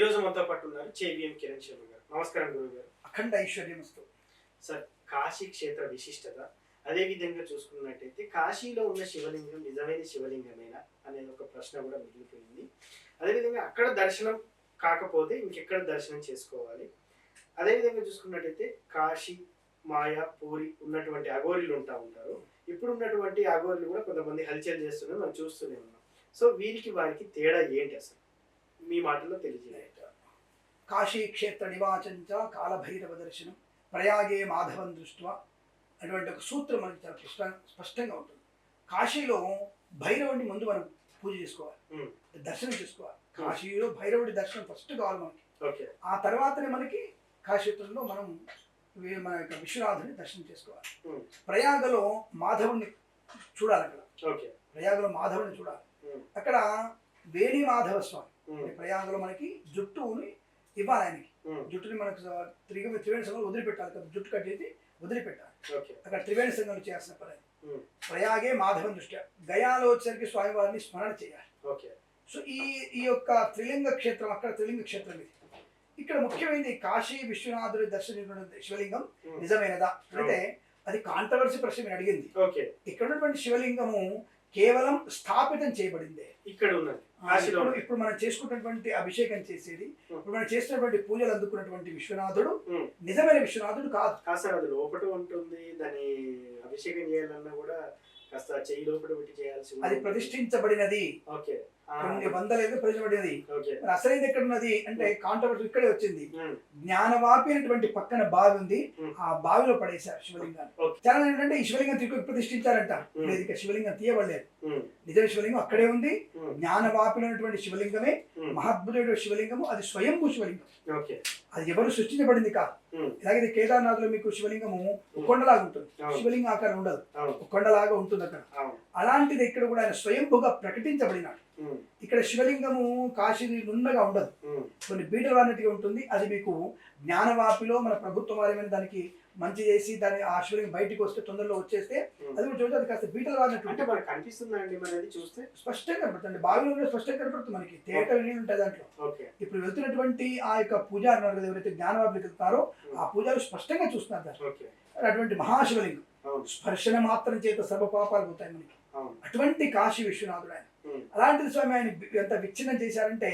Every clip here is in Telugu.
ఈ రోజు మనతో పాటు ఉన్నారు జేవిఎం కిరణ్ శర్మ గారు. నమస్కారం గురువు గారు. అఖండ ఐశ్వర్యమస్తు సార్ కాశీ క్షేత్ర విశిష్టత అదే విధంగా చూసుకున్నట్టయితే కాశీలో ఉన్న శివలింగం నిజమైన శివలింగమేనా అనేది ఒక ప్రశ్న కూడా మిగిలిపోయింది. అదేవిధంగా అక్కడ దర్శనం కాకపోతే ఇంకెక్కడ దర్శనం చేసుకోవాలి? అదేవిధంగా చూసుకున్నట్టయితే కాశీ మాయా పూరి ఉన్నటువంటి అఘోరీలు ఉంటా ఉంటారు. ఇప్పుడు ఉన్నటువంటి అఘోరీలు కూడా కొంతమంది హల్చల్ చేస్తున్నారు మనం చూస్తూనే ఉన్నాం. సో వీరికి వారికి తేడా ఏంటి అసలు? మీ మాటల్లో తెలియజేయండి. కాశీ క్షేత్ర నివాచంచ కాలభైరవ దర్శనం ప్రయాగే మాధవం దృష్ట్యా అటువంటి ఒక సూత్రం మనకి చాలా స్పష్ట స్పష్టంగా ఉంటుంది. కాశీలో భైరవుడిని ముందు మనం పూజ చేసుకోవాలి. దర్శనం చేసుకోవాలి. కాశీలో భైరవుడి దర్శనం ఫస్ట్ కావాలి మనకి. ఆ తర్వాతనే మనకి కాశీత్రంలో మనం మన యొక్క విశ్వనాథుని దర్శనం చేసుకోవాలి. ప్రయాగలో మాధవుని చూడాలి అక్కడ. ప్రయాగలో మాధవుని చూడాలి. అక్కడ వేణి మాధవ స్వామి ప్రయాగంలో మనకి జుట్టుని ఇవ్వాలి ఆయనకి. జుట్టుని మనకు త్రివేణి త్రివేణి సంఘంలో వదిలిపెట్టాలి కదా జుట్టు కట్టేసి వదిలిపెట్టాలి. అక్కడ త్రివేణి సంఘంలో చేయాల్సిన పని ప్రయాగే మాధవం దృష్ట్యా. గయాలో వచ్చేసరికి స్వామివారిని స్మరణ చేయాలి. సో ఈ ఈ యొక్క త్రిలింగ క్షేత్రం అక్కడ త్రిలింగ క్షేత్రం ఇది. ఇక్కడ ముఖ్యమైనది కాశీ విశ్వనాథుడి దర్శనం శివలింగం నిజమైనదా? అంటే అది కాంట్రవర్సీ ప్రశ్న మీరు అడిగింది. ఓకే. ఇక్కడ ఉన్నటువంటి శివలింగము కేవలం స్థాపితం చేయబడిందే. ఇక్కడ ఉన్నది. కాశీలో ఇప్పుడు మనం చేసుకున్నటువంటి అభిషేకం చేసేది ఇప్పుడు మనం చేస్తున్నటువంటి పూజలు అందుకున్నటువంటి విశ్వనాథుడు నిజమైన విశ్వనాథుడు కాదు. కాదు సార్ అది లోపల ఉంటుంది దాన్ని అభిషేకం చేయాలన్నా కూడా కాస్త చెయ్యి లోపల పెట్టి చేయాల్సి అది. ప్రతిష్ఠించబడినది. ఓకే. కొన్ని వందల ప్రతిష్ఠించబడినది ఓకే. మరి అసలైంది ఎక్కడ ఉన్నది అంటే కాంట్రవర్సీ ఇక్కడే వచ్చింది. జ్ఞానవాపి అనేటువంటి పక్కన బావి ఉంది. ఆ బావిలో పడేశారు శివలింగాన్ని. చాలా ఏంటంటే ఈ శివలింగం తిరిగి ప్రతిష్ఠించారంట. లేదు ఇక శివలింగం తీయబడలేదు. నిజమైన శివలింగం అక్కడే ఉంది. జ్ఞానవాపిలో ఉన్నటువంటి శివలింగమే మహాద్భుతుడు శివలింగము అది స్వయంభూ శివలింగం. అది ఎవరు సృష్టించబడింది కాదు. ఉమ్, ఇలాగే కేదార్నాథ్లో మీకు శివలింగము కొండలాగా ఉంటుంది. శివలింగ ఆకారం ఉండదు. కొండలాగా ఉంటుంది అక్కడ. అలాంటిది ఇక్కడ కూడా ఆయన స్వయంభుగా ప్రకటించబడినాడు. ఇక్కడ శివలింగము కాశీ నున్నగా ఉండదు. కొన్ని బీటలు అన్నట్టుగా ఉంటుంది. అది మీకు జ్ఞానవాపిలో మన ప్రభుత్వం వారేమైనా దానికి మంచి చేసి దాని ఆ శివలింగం బయటికి వస్తే తొందరలో వచ్చేస్తే. అది కూడా చూస్తే అది కాస్త బీటలు వాడినట్టు అంటే మనకు చూస్తే? స్పష్టంగా కనపడుతుంది. బావిలో కూడా స్పష్టంగా కనపడుతుంది మనకి. తేట నీళ్ళు ఉంటాయి దాంట్లో. ఇప్పుడు వెళ్తున్నటువంటి ఆ యొక్క పూజారి ఉన్నారు కదా ఎవరైతే జ్ఞానవాపికి వెళ్తారో ఆ పూజారు స్పష్టంగా చూస్తున్నారు అటువంటి మహాశివలింగం. స్పర్శన మాత్రం చేత సర్వ పాపాలు పోతాయి మనకి. అటువంటి కాశీ విశ్వనాథుడు ఆయన. అలాంటిది స్వామి ఆయన ఎంత విచ్ఛిన్నం చేశారంటే.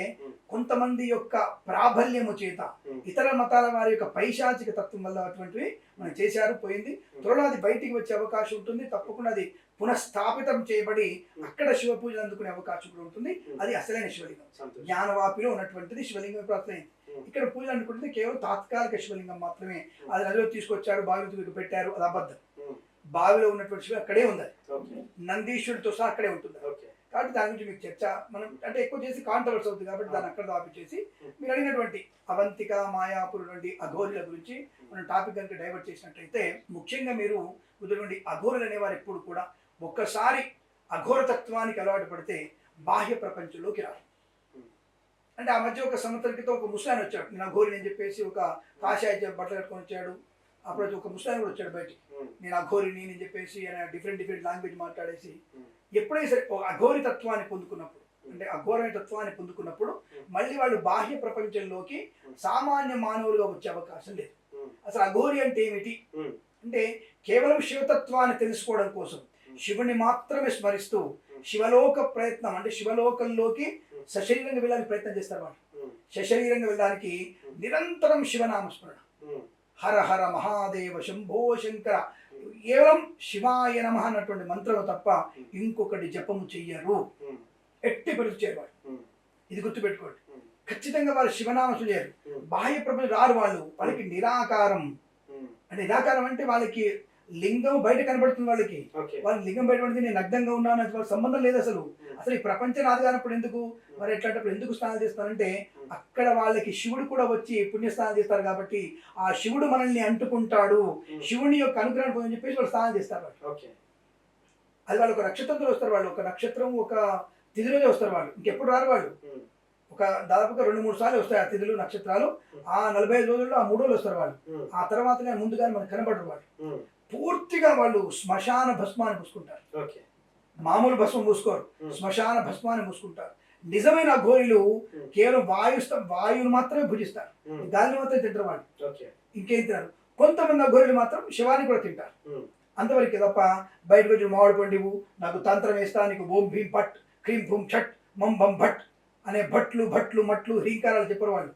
కొంతమంది యొక్క ప్రాబల్యము చేత. ఇతర మతాల వారి యొక్క పైశాచిక తత్వం వల్ల అటువంటివి మనం చేశారు పోయింది. త్వరలో అది బయటికి వచ్చే అవకాశం ఉంటుంది. తప్పకుండా అది పునఃస్థాపితం చేయబడి అక్కడ శివ పూజలు అందుకునే అవకాశం కూడా ఉంటుంది. అది అసలైన శివలింగం. జ్ఞానవాపిలో ఉన్నటువంటిది శివలింగం ఉమ్, ఇక్కడ పూజలు అనుకుంటే కేవలం తాత్కాలిక శివలింగం మాత్రమే. అది నదిలో తీసుకొచ్చాడు బావిలో తూకి పెట్టారు అది అబద్ధం. బావిలో ఉన్నటువంటి శివ అక్కడే ఉంది నందీశ్వరుడితో సహా అక్కడే ఉంటుంది. కాబట్టి దాని గురించి మీకు చర్చ మనం అంటే ఎక్కువ చేసి కాంట్రవర్స్ అవుతుంది కాబట్టి దాన్ని అక్కడ ఆపిచేసి మీరు అడిగినటువంటి అవంతిక మాయాపురు నుండి అఘోరుల గురించి మనం టాపిక్ కనుక డైవర్ట్ చేసినట్టయితే ముఖ్యంగా మీరు కుదిరినటువంటి అఘోరులు అనేవారు ఎప్పుడు కూడా ఒక్కసారి అఘోరతత్వానికి అలవాటు పడితే బాహ్య ప్రపంచంలోకి రారు. అంటే ఆ మధ్య ఒక సంవత్సరం క్రితం ఒక ముస్లాన్ వచ్చాడు. నేను అఘోరిని అని చెప్పేసి ఒక కాషాయ బట్టలు కట్టుకొని వచ్చాడు. అప్పుడు ఒక ముస్లాన్ కూడా వచ్చాడు బయటికి. నేను అఘోరిని అని చెప్పేసి ఆయన డిఫరెంట్ డిఫరెంట్ లాంగ్వేజ్ మాట్లాడేసి ఎప్పుడైతే సరే అఘోరి తత్వాన్ని పొందుకున్నప్పుడు అంటే అఘోరమైన తత్వాన్ని పొందుకున్నప్పుడు మళ్ళీ వాళ్ళు బాహ్య ప్రపంచంలోకి సామాన్య మానవులుగా వచ్చే అవకాశం లేదు. అసలు అఘోరి అంటే ఏమిటి? అంటే కేవలం శివతత్వాన్ని తెలుసుకోవడం కోసం శివుని మాత్రమే స్మరిస్తూ శివలోక ప్రయత్నం అంటే శివలోకంలోకి సశరీరంగా వెళ్ళడానికి ప్రయత్నం చేస్తారు వాళ్ళు. సశరీరంగా వెళ్ళడానికి నిరంతరం శివనామస్మరణ. హర హర మహాదేవ శంభో శంకర. కేవలం శివాయ నమ అన్నటువంటి మంత్రం తప్ప ఇంకొకటి జపము చెయ్యరు. ఎట్టి ఉమ్, ఇది గుర్తుపెట్టుకోండి. ఖచ్చితంగా వాళ్ళు శివనామం చేయరు. బాహ్య ప్రపంచం రారు వాళ్ళు. వాళ్ళకి నిరాకారం. నిరాకారం అంటే వాళ్ళకి లింగం బయట కనబడుతుంది వాళ్ళకి. ఓకే. వాళ్ళకి లింగం బయట నేను నగ్నంగా ఉన్నాను వాళ్ళకి సంబంధం లేదు అసలు. అసలు ఈ ప్రపంచం నాది కానప్పుడు ఎందుకు? మరి ఎట్లాంటప్పుడు ఎందుకు స్నానం చేస్తానంటే అక్కడ వాళ్ళకి శివుడు కూడా వచ్చి పుణ్యస్నానం చేస్తారు కాబట్టి ఆ శివుడు మనల్ని అంటుకుంటాడు. శివుని యొక్క అనుగ్రహం పొందని చెప్పేసి వాళ్ళు స్నానం చేస్తారు వాళ్ళు. అది వాళ్ళు ఒక నక్షత్రంతో వస్తారు వాళ్ళు. ఒక నక్షత్రం ఒక తిథి రోజే వస్తారు వాళ్ళు. ఇంకెప్పుడు రారు వాళ్ళు. ఒక దాదాపుగా రెండు మూడు సార్లు వస్తాయి ఆ తిథులు నక్షత్రాలు. ఆ నలభై ఐదు రోజుల్లో ఆ మూడు రోజులు వస్తారు వాళ్ళు. ఆ తర్వాతనే ముందుగానే మనకు కనబడరు వాళ్ళు. పూర్తిగా వాళ్ళు శ్మశాన భస్మాన్ని పూసుకుంటారు మామూలు భస్మం పూసుకోరు. శ్మశాన భస్మాన్ని పూసుకుంటారు నిజమైన అఘోరిలు కేవలం వాయు వాయువును మాత్రమే భుజిస్తారు గాలిని మాత్రమే తింటారు వాళ్ళు. ఇంకేం తినరు. కొంతమంది అఘోరులు మాత్రం శివాన్ని కూడా తింటారు. అంతవరకే తప్ప బయటకు వచ్చి మామిడి పండివు నాకు తంత్రం వేస్తా నీకు ఓం భీం పట్ క్రీం భూం ఛట్ మం బం భట్ అనే భట్లు భట్లు మట్లు హ్రీంకారాలు చెప్పరు వాళ్ళు.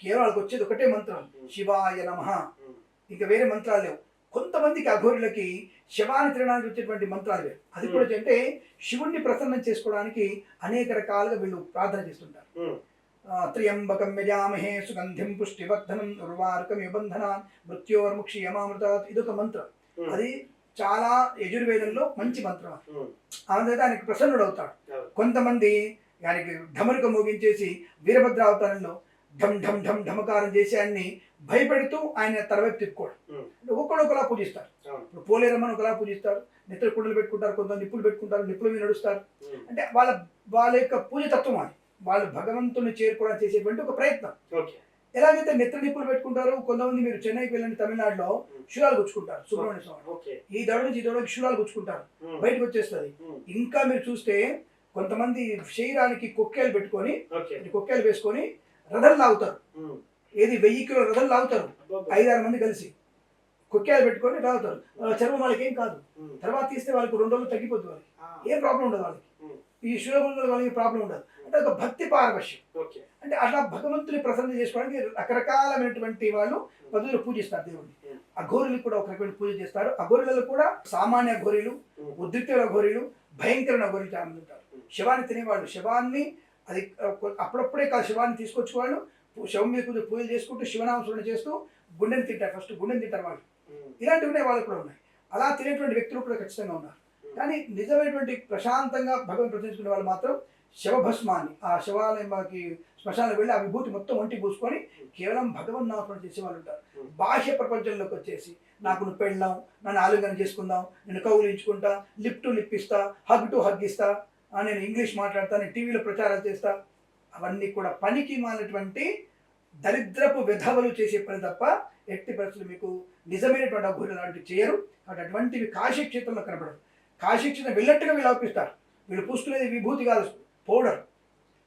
కేవలం వాళ్ళకి వచ్చేది ఒకటే మంత్రం. శివాయ నమ. ఇంకా వేరే మంత్రాలు లేవు. కొంతమందికి అఘోరులకి శవాన్ని తినడానికి వచ్చేటువంటి మంత్రాలు లేవు. అది కూడా అంటే శివుణ్ణి ప్రసన్నం చేసుకోవడానికి అనేక రకాలుగా వీళ్ళు ప్రార్థన చేస్తుంటారు. త్ర్యంబకం యజామహే సుగంధిం పుష్టివర్ధనం ఉర్వారుకం యుబంధనాన్ మృత్యోర్ముక్షి యమామృతాత్ ఇదొక మంత్రం. అది చాలా యజుర్వేదంలో మంచి మంత్రం అందుకే దానికి ప్రసన్నుడు అవుతాడు. కొంతమంది దానికి ఢమరుక మోగించేసి వీరభద్ర అవతారంలో ఢమ్ ఢమ్ ఢమ్ ఢమకారం చేసి ఆయన్ని భయపెడుతూ ఆయన తరవైపు తిప్పుకోవడం ఒక్కడు ఒకలా పూజిస్తారు. ఇప్పుడు పోలేరమ్మని ఒకలా పూజిస్తారు. నిద్ర కుండలు పెట్టుకుంటారు కొంతమంది నిప్పులు పెట్టుకుంటారు నిప్పుల మీద నడుస్తారు. అంటే వాళ్ళ వాళ్ళ యొక్క పూజ తత్వం అది. వాళ్ళు భగవంతుని చేరుకోవడానికి చేసేటువంటి ఒక ప్రయత్నం. ఎలాగైతే నెత్ర నిప్పులు పెట్టుకుంటారు కొంతమంది మీరు చెన్నైకి వెళ్ళండి తమిళనాడులో శూలాలు గుచ్చుకుంటారు సుబ్రహ్మణ్య స్వామి. ఈ దడ నుంచి ఈ దడకి శూలాలు గుచ్చుకుంటారు. బయటకు వచ్చేస్తుంది. ఇంకా మీరు చూస్తే కొంతమంది శరీరానికి కొక్కేలు పెట్టుకొని కొక్కేలు వేసుకొని రథం లాగుతారు. ఏది వెయ్యి కిలో రథం లాగుతారు. ఐదారు మంది కలిసి. కొక్కేలు పెట్టుకొని లాగుతారు. చర్మం వాళ్ళకి ఏం కాదు తర్వాత తీస్తే వాళ్ళకి రెండు రోజులు తగ్గిపోతుంది వాళ్ళకి. ఏం ప్రాబ్లం ఉండదు వాళ్ళకి. ఈ శివగుంగుల వాళ్ళకి ప్రాబ్లం ఉండదు. అంటే ఒక భక్తి పారవశ్యం. అంటే అట్లా భగవంతుని ప్రసన్న చేసుకోవడానికి రకరకాలమైనటువంటి వాళ్ళు పద్ధతులు పూజిస్తారు దేవుడిని ఉమ్, అఘోరులకు కూడా ఒక రకమైన పూజ చేస్తారు. అఘోరులలో కూడా సామాన్య ఘోరీలు ఉద్రిక్తుల ఘోరీలు భయంకరమైన ఘోరీలు చాలా మంది ఉంటారు. శవాన్ని తినేవాళ్ళు. శవాన్ని అది అప్పుడప్పుడే కాదు శవాన్ని తీసుకొచ్చి వాళ్ళు పూ- శవం మీద కొంచెం పూజలు చేసుకుంటూ శివనామస్మరణ చేస్తూ గుండెని తింటారు. ఫస్ట్ గుండెని తింటారు వాళ్ళు. ఇలాంటివి ఉన్నాయి వాళ్ళకు కూడా ఉన్నాయి. అలా తినేటువంటి వ్యక్తులు కూడా ఖచ్చితంగా ఉన్నారు. కానీ నిజమైనటువంటి ప్రశాంతంగా భగవంతు ప్రతిష్ఠించుకునే వాళ్ళు మాత్రం శవభస్మాన్ని ఆ శవాలయంకి శ్మశాలకు వెళ్ళి ఆ విభూతి మొత్తం ఒంటి పూసుకొని కేవలం భగవన్ నామస్మరణ చేసే వాళ్ళు ఉంటారు. బాహ్య ప్రపంచంలోకి వచ్చేసి నాకు నువ్వు పెళ్ళాం నన్ను ఆలింగనం చేసుకుందాం నేను కౌలించుకుంటా లిప్ టు లిప్ ఇస్తా హగ్ టు హగ్ ఇస్తా నేను ఇంగ్లీష్ మాట్లాడతా నేను టీవీలో ప్రచారాలు చేస్తా అవన్నీ కూడా పనికి మాలినటువంటి దరిద్రపు విధవలు చేసే పని తప్ప ఎట్టి పరిస్థితులు మీకు నిజమైనటువంటి అభూతి లాంటివి చేయరు. కాబట్టి అటువంటివి కాశీ క్షేత్రంలో కనపడదు కాశీ క్షేత్రం వెళ్ళట్టుగా వీళ్ళు అవుపిస్తారు వీళ్ళు పూసుకునేది విభూతి కాదు. పౌడర్.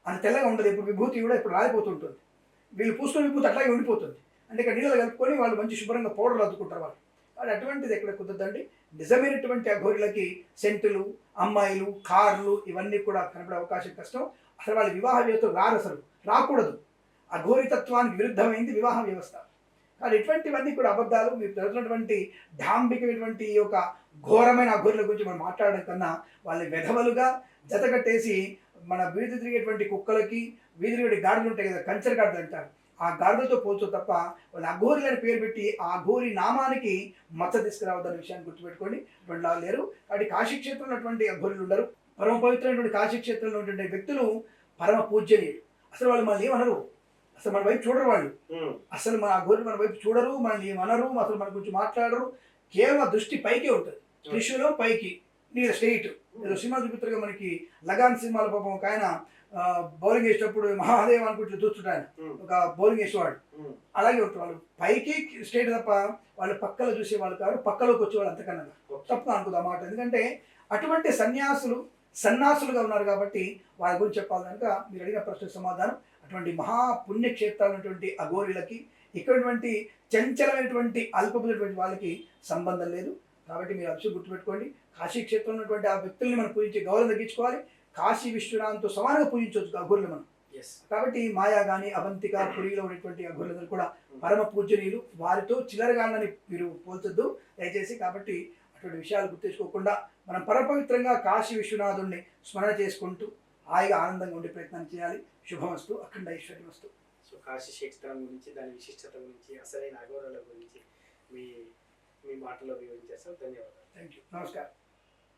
అంత తెల్లగా ఉండదు. ఇప్పుడు విభూతి కూడా ఇప్పుడు రాలిపోతుంటుంది. వీళ్ళు పూసుకునే విభూతి అట్లాగే ఉండిపోతుంది. అంటే ఇక్కడ నీళ్ళు కలుపుకొని వాళ్ళు మంచి శుభ్రంగా పౌడర్లు అద్దుకుంటారు వాళ్ళు. అది అటువంటిది ఎక్కడ కుదరదండి? నిజమైనటువంటి అఘోరులకి సెంటులు అమ్మాయిలు కార్లు ఇవన్నీ కూడా కనపడే అవకాశం కష్టం. అసలు వాళ్ళ వివాహ వ్యవస్థ రారు అసలు. రాకూడదు. అఘోరితత్వానికి విరుద్ధమైంది వివాహ వ్యవస్థ. కానీ ఇటువంటివన్నీ కూడా అబద్ధాలు మీరు జరుగుతున్నటువంటి ఢాంబికమైనటువంటి ఈ యొక్క ఘోరమైన అఘోరుల గురించి మనం మాట్లాడడం కన్నా వాళ్ళని వెధవలుగా జతకట్టేసి మన వీధి తిరిగేటువంటి కుక్కలకి వీధి తిరిగే గాడులు ఉంటాయి కదా కంచర్ గాడులు అంటారు. ఆ గాడులతో పోల్చు తప్ప వాళ్ళు అఘోరి అని పేరు పెట్టి ఆ ఘోరి నామానికి మచ్చ తీసుకురావద్దన్న విషయాన్ని గుర్తుపెట్టుకోండి. ఇటువంటి లాగా లేరు. కాబట్టి కాశీ క్షేత్రంలో ఉన్నటువంటి అఘోరులు ఉండరు. పరమ పవిత్రమైనటువంటి కాశీ క్షేత్రంలో ఉన్నటువంటి వ్యక్తులు పరమ పూజ్యనీయులు. అసలు వాళ్ళు మళ్ళీ ఏమనరు? అసలు మన వైపు చూడరు వాళ్ళు. అసలు మన గోరి మన వైపు చూడరు మనల్ని ఏమనరు అసలు మన గురించి మాట్లాడరు. కేవలం ఆ దృష్టి పైకే ఉంటుంది. త్రిశూలం పైకి నీళ్ళ స్ట్రెయిట్. ఏదో సినిమా చూపిస్తారుగా మనకి లగాన్ సినిమాలో పాపం ఒక ఆయన ఆ, బౌలింగ్ వేసేటప్పుడు మహాదేవ్ అనుకుంటూ ఆయన. ఉమ్, ఒక బౌలింగ్ వేసేవాడు. అలాగే ఉంటారు వాళ్ళు. పైకి స్ట్రైట్ తప్ప వాళ్ళు పక్కలో చూసే వాళ్ళు కాదు పక్కలోకి వచ్చేవాళ్ళు అంతకన్నా. తప్ప అనుకుంది ఆ మాట. ఎందుకంటే అటువంటి సన్యాసులు సన్నాసులుగా ఉన్నారు కాబట్టి వాళ్ళ గురించి చెప్పాలి కనుక మీరు అడిగిన ప్రశ్న సమాధానం అటువంటి మహా పుణ్యక్షేత్రాలైనటువంటి అఘోరులకి ఇక్కడటువంటి చంచలమైనటువంటి అల్పమైనటువంటి వాళ్ళకి సంబంధం లేదు. కాబట్టి మీరు అంశం గుర్తుపెట్టుకోండి. కాశీ క్షేత్రంలో ఉన్నటువంటి ఆ వ్యక్తుల్ని మనం పూజించే గౌరవం తగ్గించుకోవాలి. కాశీ విశ్వనాథంతో సమానంగా పూజించవచ్చు అఘోరులు మనం. కాబట్టి మాయా గాని అవంతిక పురిలో ఉన్నటువంటి అఘోరులందరూ కూడా పరమ పూజనీయులు. వారితో చిల్లరగాళ్ళని మీరు పోల్చొద్దు. దయచేసి కాబట్టి అటువంటి విషయాలు గుర్తించుకోకుండా మనం పరపవిత్రంగా కాశీ విశ్వనాథుణ్ణి స్మరణ చేసుకుంటూ హాయిగా ఆనందంగా ఉండే ప్రయత్నం చేయాలి. శుభమస్తు అఖండ ఐశ్వర్యమస్తు సో కాశీ క్షేత్రం గురించి దాని విశిష్టత గురించి అసలైన అఘోరాల గురించి మీ మీ మాటలో వివరించారు సార్ ధన్యవాదాలు. థ్యాంక్ యూ నమస్కారం.